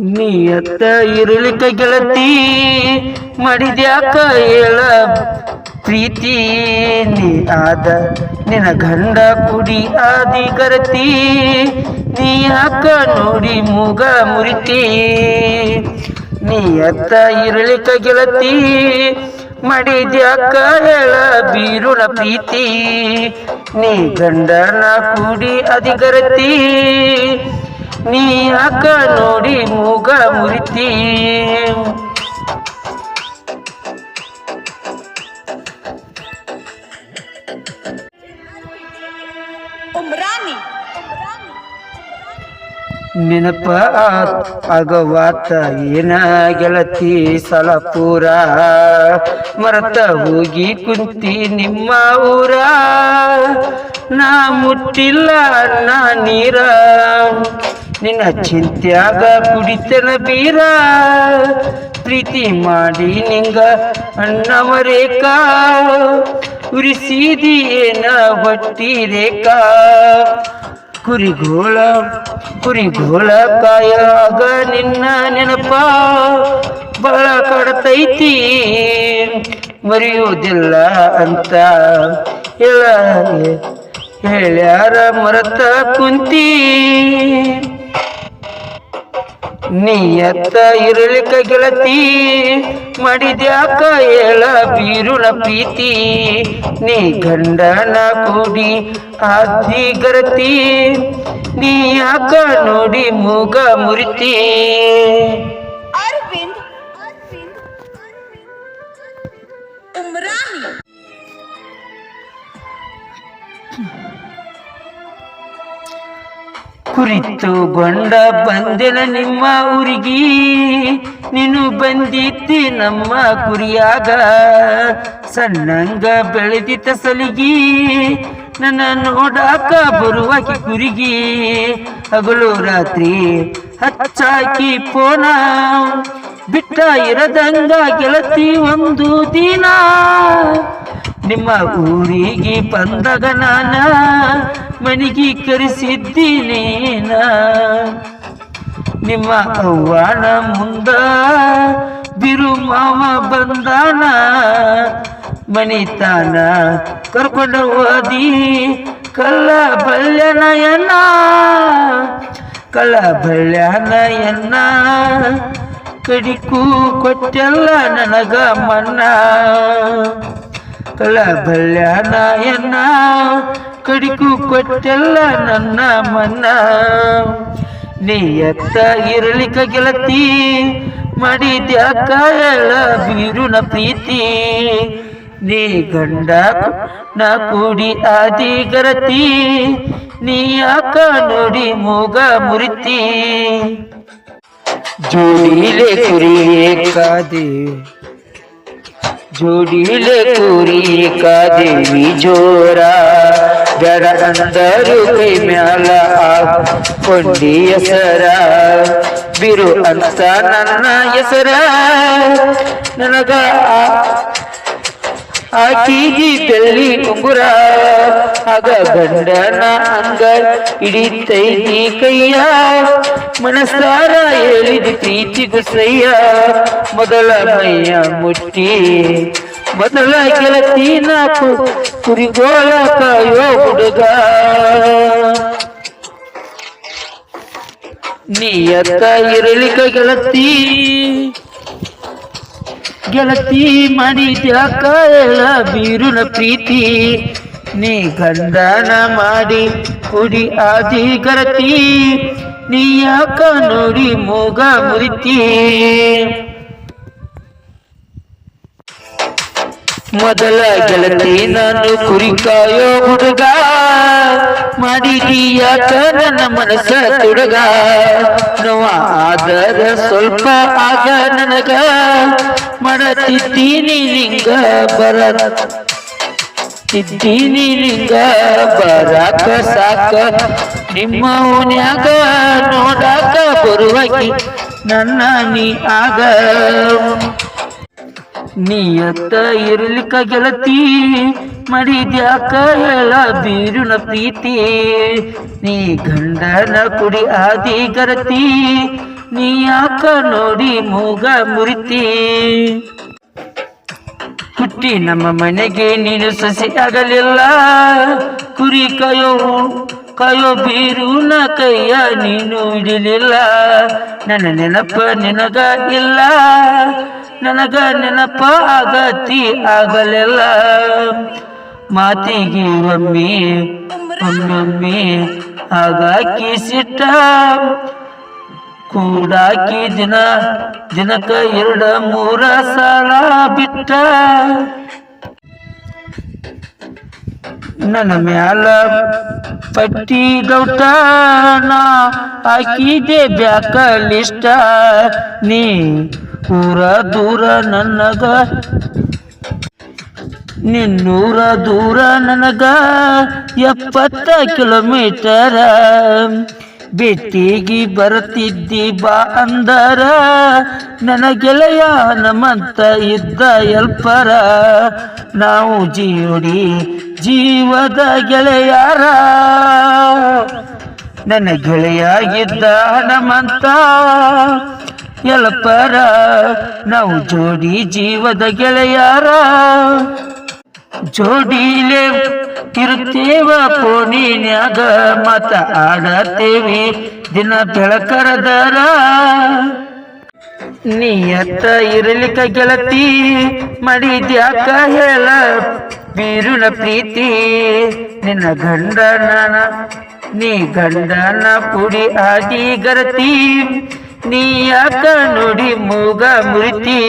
ನೀಯತ್ತ ಇರಲಿಕ್ಕೆ ಗೆಳತಿ ಮಾಡಿದ್ಯಾಕ ಹೇಳ ಪ್ರೀತಿ. ನೀ ಆದ ನಿನ ಗಂಡ ಕುಡಿ ಆದಿ ಗರತಿ, ನೀ ಯಾಕ ನೋಡಿ ಮೂಗ ಮುರಿತಿ. ನೀಯತ್ತ ಇರಲಿಕ್ಕೆ ಗೆಳತಿ ಮಾಡಿದ್ಯಾಕ ಹೇಳ ಬೀರುಣ ಪ್ರೀತಿ. ನೀ ಗಂಡನ ಕುಡಿ ಅಧಿಗರತಿ ನೀ ಯಾಕ ನೋಡಿ ಮೂಗ ಮುರಿತೀ. ನೆನಪ ಆಗವಾತ ಏನ ಗೆಳತಿ ಸಲಪುರ? ಮರತ ಹೋಗಿ ಕುಂತಿ ನಿಮ್ಮ ಊರ. ನಾ ಮುಟ್ಟಿಲ್ಲ ನಾ ನೀರ. ನಿನ್ನ ಚಿಂತ್ಯಾಗ ಕುಡಿತನ ಬೀರ. ಪ್ರೀತಿ ಮಾಡಿ ನಿಂಗ ಅಣ್ಣವರೇಕಾ ಉರಿಸಿದಿ ಏನ ಹೊಟ್ಟಿ ರೇಖಾ. ಕುರಿಗೋಳ ಕುರಿಗೋಳ ಕಾಯಾಗ ನಿನ್ನ ನೆನಪ ಬಹಳ ಕಡತೈತಿ. ಮರೆಯುವುದಿಲ್ಲ ಅಂತ ಹೇಳ ಹೇಳ್ಯಾರ ಮರತ ಕುಂತಿ. ನೀಯತ್ತ ಇರಲಿಕ್ಕ ಗೆಳತಿ ಮಾಡಿದ್ಯಾಕ ಎಳ ಬೀರುಣ ಪ್ರೀತಿ. ನೀ ಗಂಡನ ಕೂಡಿ ಆದಿ ಗರತಿ, ನೀ ಯಾಕ ನೋಡಿ ಮೂಗ ಮುರಿತಿ. ಕುರಿತು ಗೊಂಡ ಬಂದೆನ ನಿಮ್ಮ ಊರಿಗೆ ನೀನು ಬಂದಿದ್ದಿ ನಮ್ಮ ಕುರಿಯಾಗ. ಸಣ್ಣಂಗ ಬೆಳೆದಿತ್ತ ಸಲಿಗಿ. ನನ್ನ ನೋಡಾಕ ಬರುವಾಕಿ ಕುರಿಗಿ. ಹಗಲು ರಾತ್ರಿ ಹಚ್ಚಾಕಿ ಪೋನ. ಬಿಟ್ಟ ಇರದಂಗ ಗೆಳತಿ ಒಂದು ದಿನ. ನಿಮ್ಮ ಊರಿಗೆ ಬಂದಾಗ ನಾನ ಮನೆಗೆ ಕರೆಸಿದ್ದೀನೇನ ನಿಮ್ಮ ಅವ್ವಾನ ಮುಂದ ಬಿರು ಮಾವ ಬಂದಾನ. ಮನಿತಾನ ಕರ್ಕೊಂಡು ಓದಿ ಕಲ್ಲ ಬಲ್ಯನಯನ ಕಳ್ಳ ಬಲ್ಯನಯನ ಕಡಿಕು ಕೊಟ್ಟೆಲ್ಲ ನನಗ ಮನ್ನ. ಕಳ ಬಲ್ಯಾನಯನ ಕಡಿಕು ಕೊಟ್ಟೆಲ್ಲ ನನ್ನ ಮನ್ನ. ನೀಯತ್ತ ಇರಲಿಕ್ಕ ಗೆಳತಿ? ಮಾಡಿದ್ಯಾಕ ಹೇಳ ಬೀರುನ ಪ್ರೀತಿ? ನೀ ಗಂಡ ನಾ ಕೂಡಿ ಆದಿ ಗರತಿ? ನೀ ಯಾಕ ನೋಡಿ ಮೂಗ ಮುರಿತಿ? ಜೋಡಿಲೆ ಕುರಿ ಕಾದೆ. ಜೋಡಿಲೆ ಕುರಿ ಕಾದೇವಿ ಜೋರ ಬೆಡ ಅಂದರು ಕೈ ಮ್ಯಾಲ ಕೊಂಡಿ ಹೆಸರ ಬಿರು ಅಂತ ನನ್ನ ಹೆಸರ, ನನಗ ಬೆಳ್ಳಿ ಉಂಗುರ, ಆಗ ಗಂಡನ ಅಂಗ ಹಿಡಿತೈತಿ ಕೈಯ. ಮನಸಾರ ಹೇಳಿದ ಪ್ರೀತಿ ಗುಸಯ್ಯ ಮೊದಲ ಮೈಯ ಮುಟ್ಟಿ, ಮೊದಲ ಗೆಳತಿ ನಾಕು ಕುರಿಗೋಳ ಕಾಯೋ ಹುಡುಗ. ನೀಯತ್ತ ಇರಲಿಕ್ಕ ಗೆಳತಿ ಗೆಳತಿ ಮಾಡಿದ್ಯಾಕ ಹೇಳ ಬೀರುನ ಪ್ರೀತಿ? ನೀ ಗಂಧನ ಮಾಡಿ ಕುಡಿ ಆದಿ ಗರತಿ ನೀ ಯಾಕ ನೋಡಿ ಮೋಗ ಮುರಿತಿ? ಮೊದಲ ಗೆಳತಿ ನಾನು ಕುರಿ ಕಾಯೋ ಹುಡುಗ. ಮಾಡಿದೀಯಾಕ ನನ್ನ ಮನಸ್ಸ ತುಡುಗ. ನೋವಾದರ ಸ್ವಲ್ಪ ಆಗ ನನಗ. ಮಾಡತಿದ್ದೀನಿ ನಿಂಗ ಬರ ತಿತ್ತೀನಿ ನಿಂಗ ಬರಾಕ ಸಾಕ. ನಿಮ್ಮ ಓನ್ಯಾಗ ನೋಡಾಕ ಬರುವಾಗಿ ನನ್ನ ನೀ ಆಗ. ನೀಯತ್ತ ಇರ್ಲಿಕ್ಕ ಗೆಳತಿ, ಮಡಿದ್ಯಾಕ ಹೇಳ ಬೀರುನ ಪ್ರೀತಿ. ನೀ ಗಂಡನ ಕುಡಿ ಆದಿ ಗರತಿ ನೀ ಯಾಕ ನೋಡಿ ಮೂಗ ಮುರಿತಿ? ಹುಟ್ಟಿ ನಮ್ಮ ಮನೆಗೆ ನೀನು ಸಸಿ ಆಗಲಿಲ್ಲ. ಕುರಿ ಕಯೋ ಕಾಯೋ ಬೀರುನ ಕೈಯ ನೀನು ಇಡಲಿಲ್ಲ ನನ್ನ ನೆನಪ ನಿನಗ ಇಲ್ಲ. ನನಗ ನೆನಪ ಆಗತಿ ಆಗಲಿಲ್ಲ. ಮಾತಿಗೆ ಒಮ್ಮೆ, ಒಮ್ಮೊಮ್ಮೆ ಆಗಾಕಿ ಸಿಟ್ಟ ಕೂಡಾಕಿ ದಿನ, ದಿನಕ್ಕ ಎರಡ ಮೂರ ಸಾಲ ಬಿಟ್ಟ. ನನ್ನ ಮ್ಯಾಲ ಪಟ್ಟಿ ಗೌಟ, ನಾ ಹಾಕಿದೆ ಬ್ಯಾಕ ಲಿಷ್ಟ ನೀ ಊರ ದೂರ ನನಗ, ನಿನ್ನೂರ ದೂರ ನನಗ ಎಪ್ಪತ್ತ ಕಿಲೋಮೀಟರ. ಭೇಟಿಗೆ ಬರುತ್ತಿದ್ದಿ ಬಾ ಅಂದರ ನನ್ನ ಗೆಳೆಯ ನಮ್ಮಂತ ಇದ್ದ ಎಲ್ಪರ. ನಾವು ಜೀವಡಿ ಜೀವದ ಗೆಳೆಯಾರ. ನನ್ನ ಗೆಳೆಯಾಗಿದ್ದ ನಮ್ಮಂತ ಎಲ್ಪರ. ನಾವು ಜೋಡಿ ಜೀವದ ಗೆಳೆಯಾರ. ಜೋಡಿಲೆ ಇರುತ್ತೇವ ಕೋಣಿನ್ಯಾಗ ಮತ ಆಡತೇವಿ ದಿನ ಬೆಳಕರದರ. ನೀಯತ್ತ ಇರಲಿಕ ಗೆಳತಿ ಮಡಿದ್ಯಾಕ ಹೇಳ ಬೀರುನ ಪ್ರೀತಿ. ನಿನ್ನ ಗಂಡನ ನೀ ಗಂಡನ ಪುಡಿ ಆದಿ ಗರತಿ. ನೀ ಯಾಕ ನುಡಿ ಮೂಗ ಮುರಿತಿ?